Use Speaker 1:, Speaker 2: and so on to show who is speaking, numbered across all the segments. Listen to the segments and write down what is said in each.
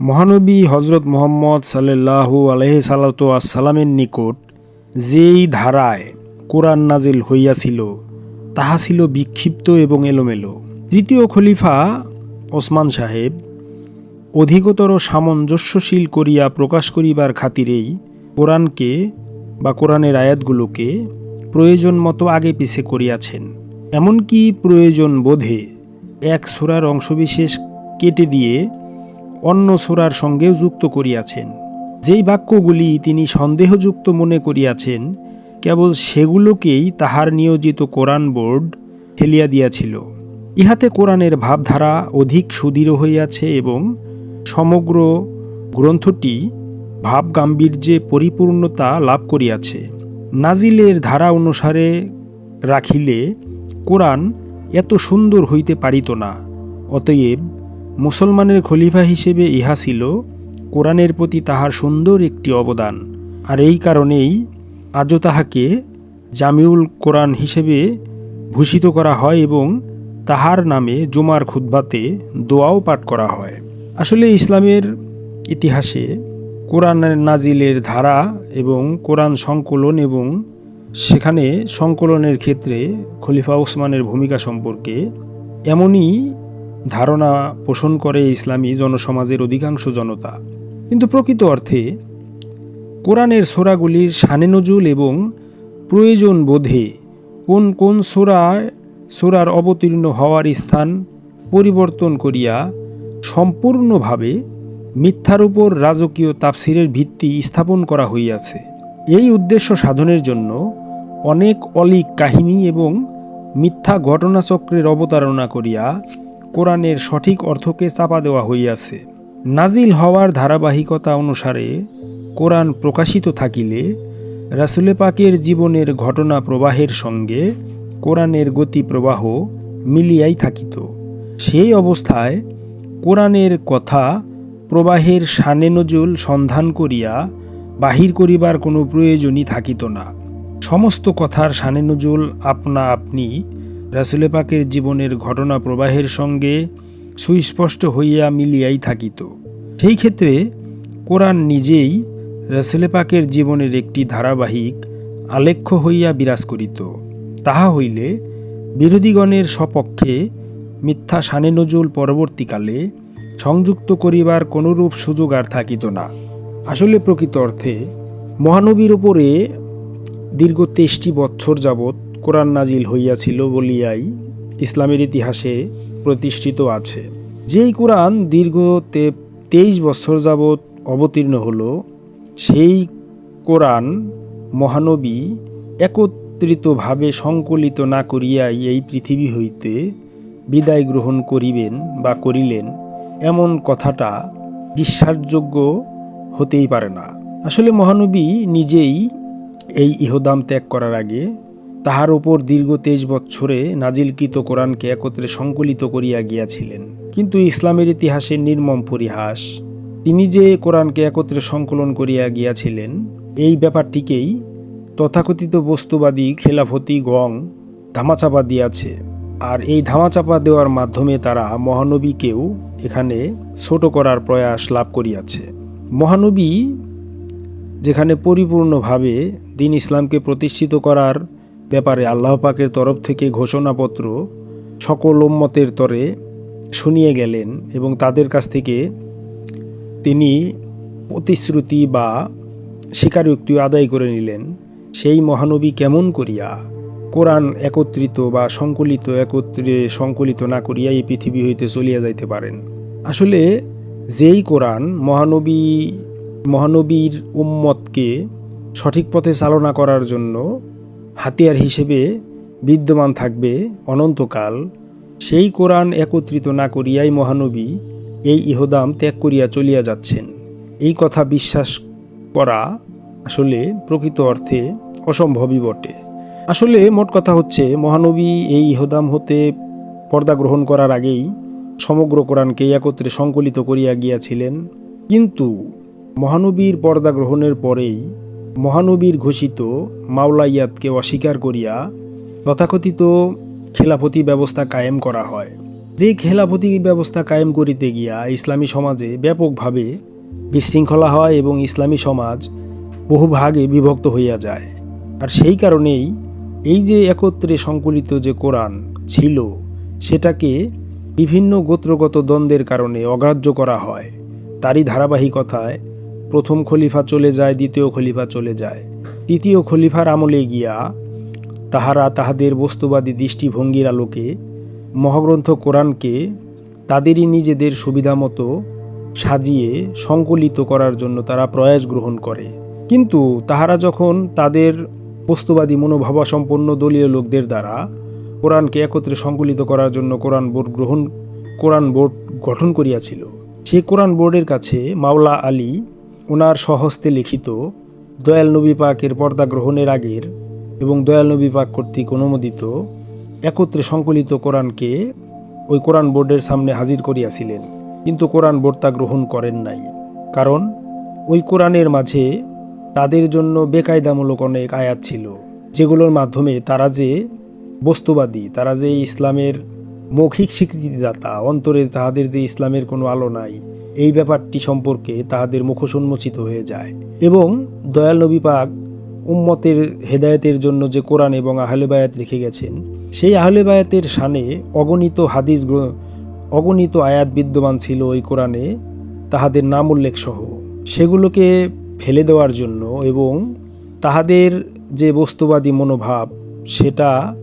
Speaker 1: মহানবী হজরত মোহাম্মদ সাল্লাহু আলহি সাল্লাতু আসসালামের নিকট যেই ধারায় কোরআন নাজিল হইয়াছিল, তাহা ছিল বিক্ষিপ্ত এবং এলোমেলো। দ্বিতীয় খলিফা ওসমান সাহেব অধিকতর সামঞ্জস্যশীল করিয়া প্রকাশ করিবার খাতিরেই কোরআনকে বা কোরআনের আয়াতগুলোকে প্রয়োজন মতো আগে পিছে করিয়াছেন। এমনকি প্রয়োজন বোধে এক সোরার অংশবিশেষ কেটে দিয়ে অন্য সোরার সঙ্গেও যুক্ত করিয়াছেন। যেই বাক্যগুলি তিনি সন্দেহযুক্ত মনে করিয়াছেন, কেবল সেগুলোকেই তাহার নিয়োজিত কোরআন বোর্ড ফেলিয়া দিয়াছিল। ইহাতে কোরআনের ভাবধারা অধিক সুদৃঢ় হইয়াছে এবং সমগ্র গ্রন্থটি ভাব গাম্ভীর্যে পরিপূর্ণতা লাভ করিয়াছে। নাজিলের ধারা অনুসারে রাখিলে কোরআন এত সুন্দর হইতে পারিত না, অতএব মুসলমানের খলিফা হিসেবে ইহা ছিল কোরআনের প্রতি তাহার সুন্দর একটি অবদান। আর এই কারণেই আজও তাহাকে জামিউল কোরআন হিসেবে ভূষিত করা হয় এবং তাহার নামে জুমার খুদ্বাতে দোয়াও পাঠ করা হয়। আসলে ইসলামের ইতিহাসে কোরআন নাজিলের ধারা এবং কোরআন সংকলন এবং সেখানে সংকলনের ক্ষেত্রে খলিফা ওসমানের ভূমিকা সম্পর্কে এমনই ধারণা পোষণ করে ইসলামী জনসমাজের অধিকাংশ জনতা। কিন্তু প্রকৃত অর্থে, কোরআনের সোরাগুলির শানে নজুল এবং প্রয়োজন বোধে কোন কোন সোরায় সোরার অবতীর্ণ হওয়ার স্থান পরিবর্তন করিয়া সম্পূর্ণভাবে মিথ্যার উপর রাজকীয় তাফসিরের ভিত্তি স্থাপন করা হইয়াছে। এই উদ্দেশ্য সাধনের জন্য অনেক অলিক কাহিনী এবং মিথ্যা ঘটনাচক্রের অবতারণা করিয়া কোরআনের সঠিক অর্থকে চাপা দেওয়া হইয়াছে। নাজিল হওয়ার ধারাবাহিকতা অনুসারে কোরআন প্রকাশিত থাকিলে রাসুলে পাকের জীবনের ঘটনা প্রবাহের সঙ্গে কোরআনের গতি প্রবাহ মিলিয়াই থাকিত। সেই অবস্থায় কোরআনের কথা প্রবাহের সানে নজুল সন্ধান করিয়া বাহির করিবার কোনো প্রয়োজনই থাকিত না। সমস্ত কথার সানে নজুল আপনা আপনি রাসুলে পাকের জীবনের ঘটনা প্রবাহের সঙ্গে সুস্পষ্ট হইয়া মিলিয়াই থাকিত। সেই ক্ষেত্রে কোরআন নিজেই রাসুলে পাকের জীবনের একটি ধারাবাহিক আলেখ্য হইয়া বিরাজ করিত। তাহা হইলে বিরোধীগণের সপক্ষে মিথ্যা সানে নজুল পরবর্তীকালে সংযুক্ত করিবার কোনরূপ সুযোগ আর থাকিত না। আসলে প্রকৃত অর্থে মহানবীর ওপরে দীর্ঘ তেইশটি বৎসর যাবৎ কোরআন নাজিল হইয়াছিল বলিয়াই ইসলামের ইতিহাসে প্রতিষ্ঠিত আছে। যেই কোরআন দীর্ঘ তে তেইশ বছর যাবৎ অবতীর্ণ হলো, সেই কোরআন মহানবী একত্রিতভাবে সংকলিত না করিয়াই এই পৃথিবী হইতে বিদায় গ্রহণ করিবেন বা করিলেন, এমন কথাটা বিশ্বাসযোগ্য হতেই পারে না। আসলে মহানবী নিজেই এই ইহদাম ত্যাগ করার আগে তাহার উপর দীর্ঘ তেইশ বৎসরে নাজিলকৃত কোরআনকে একত্রে সংকলিত করিয়া গিয়াছিলেন। কিন্তু ইসলামের ইতিহাসে নির্মম পরিহাস। তিনি যে কোরআনকে একত্রে সংকলন করিয়া গিয়াছিলেন, এই ব্যাপারটিকেই তথাকথিত বস্তুবাদী খেলাফতি গং ধামাচাপা দিয়াছে। আর এই ধামাচাপা দেওয়ার মাধ্যমে তারা মহানবীকেও এখানে ছোট করার প্রয়াস লাভ করিয়াছে। মহানবী যেখানে পরিপূর্ণভাবে দিন ইসলামকে প্রতিষ্ঠিত করার ব্যাপারে আল্লাহ পাকের তরফ থেকে ঘোষণাপত্র সকল উম্মতের তরে শুনিয়ে গেলেন এবং তাদের কাছ থেকে তিনি প্রতিশ্রুতি বা স্বীকারোক্তি আদায় করে নিলেন। সেই মহানবী কেমন করিয়া কোরআন একত্রিত বা সংকলিত একত্রে সংকলিত না করিয়া এই পৃথিবী হইতে চলিয়া যাইতে পারেন? আসলে যেই কোরআন মহানবী, মহানবীর উম্মতকে সঠিক পথে চালনা করার জন্য হাতিয়ার হিসেবে বিদ্যমান থাকবে অনন্তকাল। সেই কোরআন একত্রিত না করিয়াই মহানবী এই ইহদাম ত্যাগ করিয়া চলিয়া যাচ্ছেন। এই কথা বিশ্বাস করা আসলে প্রকৃত অর্থে অসম্ভবই বটে। আসলে মোট কথা হচ্ছে, মহানবী এই ইহদাম হতে পর্দা গ্রহণ করার আগেই সমগ্র কোরআনকে একত্রে সংকলিত করিয়া গিয়াছিলেন। কিন্তু মহানবীর পর্দা গ্রহণের পরেই মহানবীর ঘোষিত মাওলাইয়াতকে অস্বীকার করিয়া তথাকথিত খেলাফতি ব্যবস্থা কায়েম করা হয়। যে খেলাফতি ব্যবস্থা কায়েম করিতে গিয়া ইসলামী সমাজে ব্যাপকভাবে বিশৃঙ্খলা হয় এবং ইসলামী সমাজ বহু ভাগে বিভক্ত হইয়া যায়। আর সেই কারণেই এই যে একত্রে সংকলিত যে কোরআন ছিল, সেটাকে বিভিন্ন গোত্রগত দ্বন্দ্বের কারণে অগ্রাহ্য করা হয়। তারই ধারাবাহিকতায় প্রথম খলিফা চলে যায়, দ্বিতীয় খলিফা চলে যায়। তৃতীয় খলিফার আমলে গিয়া তাহারা তাহাদের বস্তুবাদী দৃষ্টিভঙ্গির আলোকে মহাগ্রন্থ কোরআনকে তাদেরই নিজেদের সুবিধামতো সাজিয়ে সংকলিত করার জন্য তারা প্রয়াস গ্রহণ করে। কিন্তু তাহারা যখন তাদের বস্তুবাদী মনোভাবাসম্পন্ন দলীয় লোকদের দ্বারা কোরআনকে একত্রে সংকলিত করার জন্য কোরআন বোর্ড গ্রহণ, কোরআন বোর্ড গঠন করিয়াছিল সেই কোরআন বোর্ডের কাছে মাওলা আলী ওনার স্বহস্তে লিখিত, দয়াল নবী পাকের পর্দা গ্রহণের আগের এবং দয়াল নবী পাক কর্তৃক অনুমোদিত, একত্রে সংকলিত কোরআনকে ওই কোরআন বোর্ডের সামনে হাজির করিয়াছিলেন। কিন্তু কোরআন বোর্ড তা গ্রহণ করেন নাই। কারণ, ওই কোরআনের মাঝে তাদের জন্য বেকায়দামূলক অনেক আয়াত ছিল, যেগুলোর মাধ্যমে তারা যে বস্তুবাদী, তারা যে ইসলামের মৌখিক স্বীকৃতিদাতা, অন্তরে তাহাদের যে ইসলামের কোনো আলো নাই, এই ব্যাপারটি সম্পর্কে তাহাদের মুখোন্মোচিত হয়ে যায়। এবং দয়াল নবী পাক উম্মতের হেদায়েতের জন্য যে কোরআন এবং আহলে বায়াত লিখে গেছেন, সেই আহলে বায়াতের শানে অগণিত হাদিস অগণিত আয়াত বিদ্যমান ছিল ওই কোরআনে তাহাদের নাম উল্লেখ সহ সেগুলোকে ফেলে দেওয়ার জন্য এবং তাহাদের যে বস্তুবাদী মনোভাব, সেটা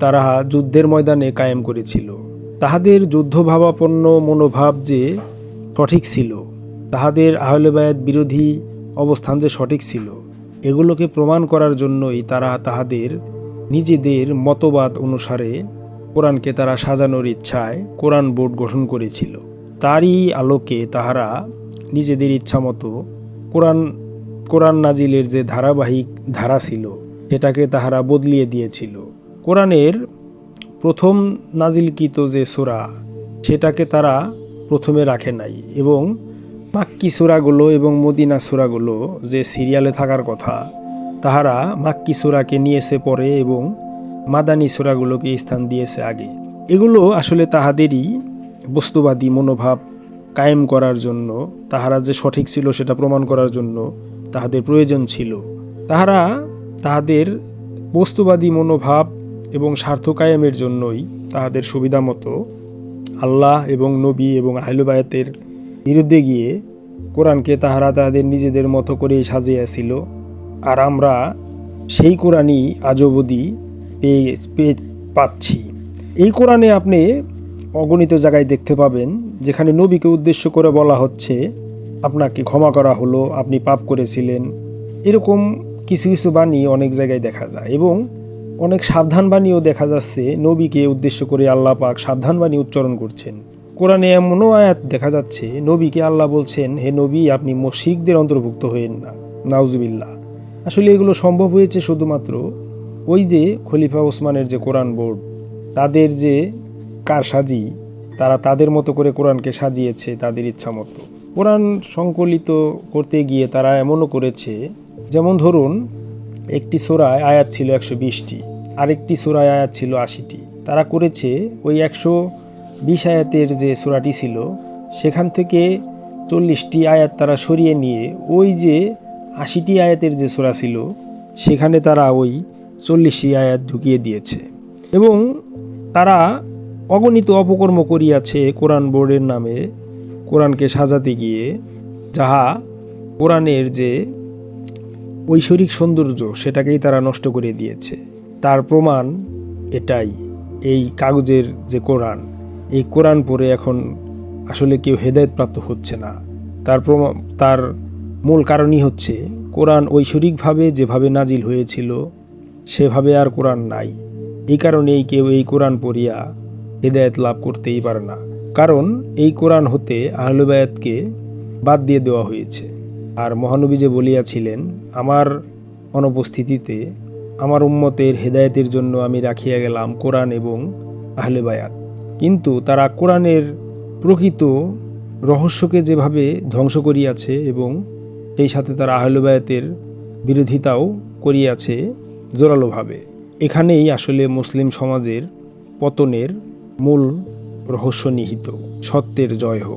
Speaker 1: তারা যুদ্ধের ময়দানে কায়েম করেছিল। তাহাদের যুদ্ধভাবাপন্ন মনোভাব যে সঠিক ছিল, তাহাদের আহলেবায়াত বিরোধী অবস্থান যে সঠিক ছিল, এগুলোকে প্রমাণ করার জন্যই তারা তাহাদের নিজেদের মতবাদ অনুসারে কোরআনকে তারা সাজানোর ইচ্ছায় কোরআন বোর্ড গঠন করেছিল। তারই আলোকে তাহারা নিজেদের ইচ্ছামতো কোরআন কোরআন নাজিলের যে ধারাবাহিক ধারা ছিল, সেটাকে তাহারা বদলিয়ে দিয়েছিল। কোরআনের প্রথম নাজিলকৃত যে সোরা, সেটাকে তারা প্রথমে রাখে নাই এবং মাক্কি সুরাগুলো এবং মদিনা সুরাগুলো যে সিরিয়ালে থাকার কথা, তাহারা মাক্কি সুরাকে নিয়েছে পরে এবং মাদানী সুরাগুলোকে স্থান দিয়েছে আগে। এগুলো আসলে তাহাদেরই বস্তুবাদী মনোভাব কায়েম করার জন্য, তাহারা যে সঠিক ছিল সেটা প্রমাণ করার জন্য তাহাদের প্রয়োজন ছিল। তাহারা তাহাদের বস্তুবাদী মনোভাব এবং স্বার্থ কায়েমের জন্যই তাহাদের সুবিধা মতো আল্লাহ এবং নবী এবং আহলুবায়াতের বিরুদ্ধে গিয়ে কোরআনকে তাহারা তাহাদের নিজেদের মতো করেই সাজিয়েছিল। আর আমরা সেই কোরআনই আজ অবধি পেয়ে পেয়ে পাচ্ছি। এই কোরআনে আপনি অগণিত জায়গায় দেখতে পাবেন, যেখানে নবীকে উদ্দেশ্য করে বলা হচ্ছে, আপনাকে ক্ষমা করা হলো, আপনি পাপ করেছিলেন। এরকম কিছু কিছু বাণী অনেক জায়গায় দেখা যায় এবং অনেক সাবধানবাণীও দেখা যাচ্ছে নবীকে উদ্দেশ্য করে আল্লাহ পাক সাবধানবাণী উচ্চারণ করছেন। কোরআনে এমনও আয়াত দেখা যাচ্ছে, নবীকে আল্লাহ বলছেন, হে নবী, আপনি মসিকদের অন্তর্ভুক্ত হয়েন না। নাউজুবিল্লাহ। আসলে এগুলো সম্ভব হয়েছে শুধুমাত্র ওই যে খলিফা ওসমানের যে কোরআন বোর্ড, তাদের যে কারসাজি, তারা তাদের মতো করে কোরআনকে সাজিয়েছে তাদের ইচ্ছা মতো। কোরআন সংকলিত করতে গিয়ে তারা এমনও করেছে, যেমন ধরুন একটি সোরায় আয়াত ছিল একশো বিশটি, আরেকটি সোরায় আয়াত ছিল আশিটি। তারা করেছে ওই একশো বিশ আয়াতের যে সোরাটি ছিল, সেখান থেকে চল্লিশটি আয়াত তারা সরিয়ে নিয়ে ওই যে আশিটি আয়াতের যে সোরা ছিল, সেখানে তারা ওই চল্লিশটি আয়াত ঢুকিয়ে দিয়েছে। এবং তারা অগণিত অপকর্ম করিয়াছে কোরআন বোর্ডের নামে, কোরআনকে সাজাতে গিয়ে, যাহা কোরআনের যে ঐশ্বরিক সৌন্দর্য সেটাকেই তারা নষ্ট করে দিয়েছে। তার প্রমাণ এটাই, এই কাগজের যে কোরআন। এই কোরআন পড়ে এখন আসলে কেউ হেদায়তপ্রাপ্ত হচ্ছে না। তার তার মূল কারণই হচ্ছে, কোরআন ঐশ্বরিকভাবে যেভাবে নাজিল হয়েছিল, সেভাবে আর কোরআন নাই। এই কারণেই কেউ এই কোরআন পড়িয়া হেদায়ত লাভ করতেই পারে না। কারণ এই কোরআন হতে আহলুবায়াতকে বাদ দিয়ে দেওয়া হয়েছে। আর মহানবী যে বলিয়াছিলেন, আমার অনুপস্থিতিতে আমার উম্মতের হেদায়েতের জন্য আমি রাখিয়া গেলাম কোরআন এবং আহলে বায়াত। কিন্তু তারা কোরআনের প্রকৃত রহস্যকে যেভাবে ধ্বংস করিয়াছে এবং সেই সাথে তারা আহলে বায়াতের বিরোধিতাও করিয়াছে জোরালোভাবে, এখানেই আসলে মুসলিম সমাজের পতনের মূল রহস্য নিহিত। সত্যের জয় হোক।